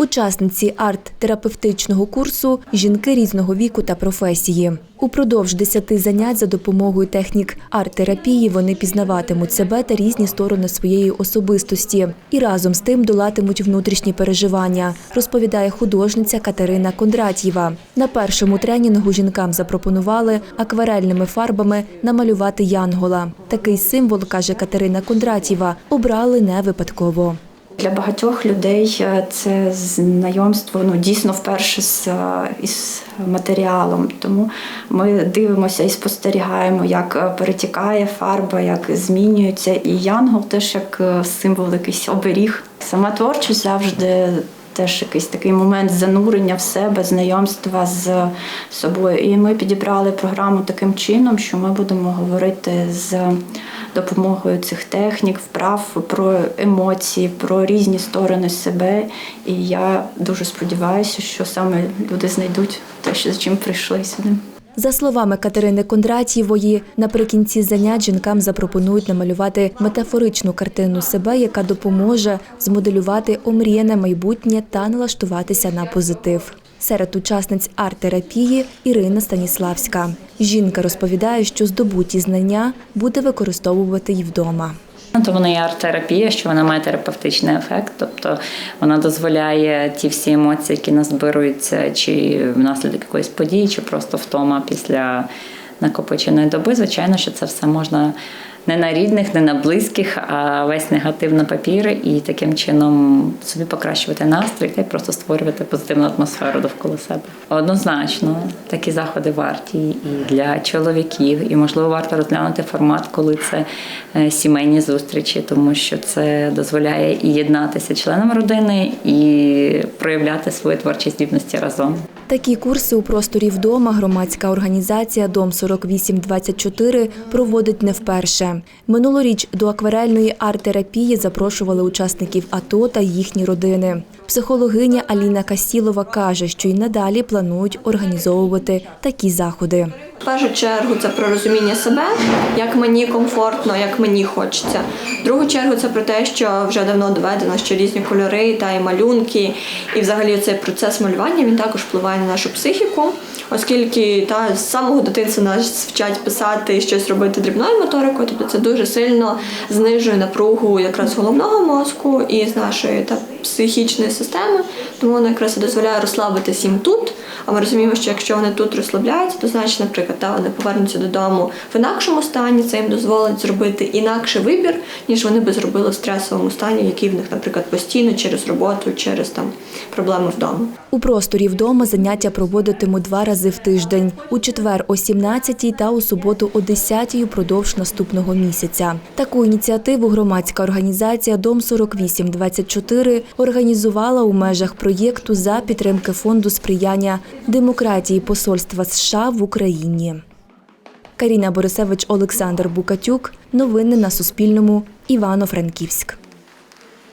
Учасниці арт-терапевтичного курсу жінки різного віку та професії. Упродовж 10 занять за допомогою технік арт-терапії вони пізнаватимуть себе та різні сторони своєї особистості і разом з тим долатимуть внутрішні переживання, розповідає художниця Катерина Кондратєва. На першому тренінгу жінкам запропонували акварельними фарбами намалювати янгола. Такий символ, каже Катерина Кондратєва, обрали не випадково. Для багатьох людей е, це знайомство ну дійсно вперше з е, із матеріалом. Тому ми дивимося і спостерігаємо, як е, перетікає фарба, як змінюється. І янгол теж як символ, якийсь оберіг. Сама творчість завжди. Теж якийсь такий момент занурення в себе, знайомства з собою. І ми підібрали програму таким чином, що ми будемо говорити з допомогою цих технік, вправ про емоції, про різні сторони себе. І я дуже сподіваюся, що саме люди знайдуть те, що з чим прийшли сюди. За словами Катерини Кондратєвої, наприкінці занять жінкам запропонують намалювати метафоричну картину себе, яка допоможе змоделювати омріяне майбутнє та налаштуватися на позитив. Серед учасниць арт-терапії Ірина Станіславська. Жінка розповідає, що здобуті знання буде використовувати й вдома. Ну, То вона є арт-терапія, що вона має терапевтичний ефект, тобто вона дозволяє ті всі емоції, які назбируються, чи внаслідок якоїсь події, чи просто втома після накопиченої доби. Звичайно, що це все можна не на рідних, не на близьких, а весь негатив на папір і таким чином собі покращувати настрій та й просто створювати позитивну атмосферу довкола себе. Однозначно, такі заходи варті і для чоловіків, і можливо варто розглянути формат, коли це е, сімейні зустрічі, тому що це дозволяє і єднатися членам родини, і проявляти свої творчі здібності разом. Такі курси у просторі вдома громадська організація Дом 4824 проводить не вперше. Минулоріч до акварельної арт-терапії запрошували учасників АТО та їхні родини. Психологиня Аліна Касілова каже, що й надалі планують організовувати такі заходи. В першу чергу це про розуміння себе, як мені комфортно, як мені хочеться. В другу чергу це про те, що вже давно доведено, що різні кольори та і малюнки, і взагалі цей процес малювання він також впливає на нашу психіку, оскільки та з самого дитинства нас вчать писати і щось робити дрібною моторикою, тобто це дуже сильно знижує напругу якраз головного мозку і з нашої та психічної системи, тому воно якраз і дозволяє розслабитись їм тут. А ми розуміємо, що якщо вони тут розслабляються, то значить, наприклад, та вони повернуться додому в інакшому стані, це їм дозволить зробити інакший вибір, ніж вони би зробили в стресовому стані, який в них, наприклад, постійно через роботу, через там проблеми вдома. У просторі вдома заняття проводитимуть два рази в тиждень у четвер о 17 та у суботу о 10 упродовж наступного місяця. Таку ініціативу громадська організація Дом 4824 організувала у межах проєкту за підтримки фонду сприяння демократії Посольства США в Україні. Каріна Борисевич, Олександр Букатюк. Новини на Суспільному. Івано-Франківськ.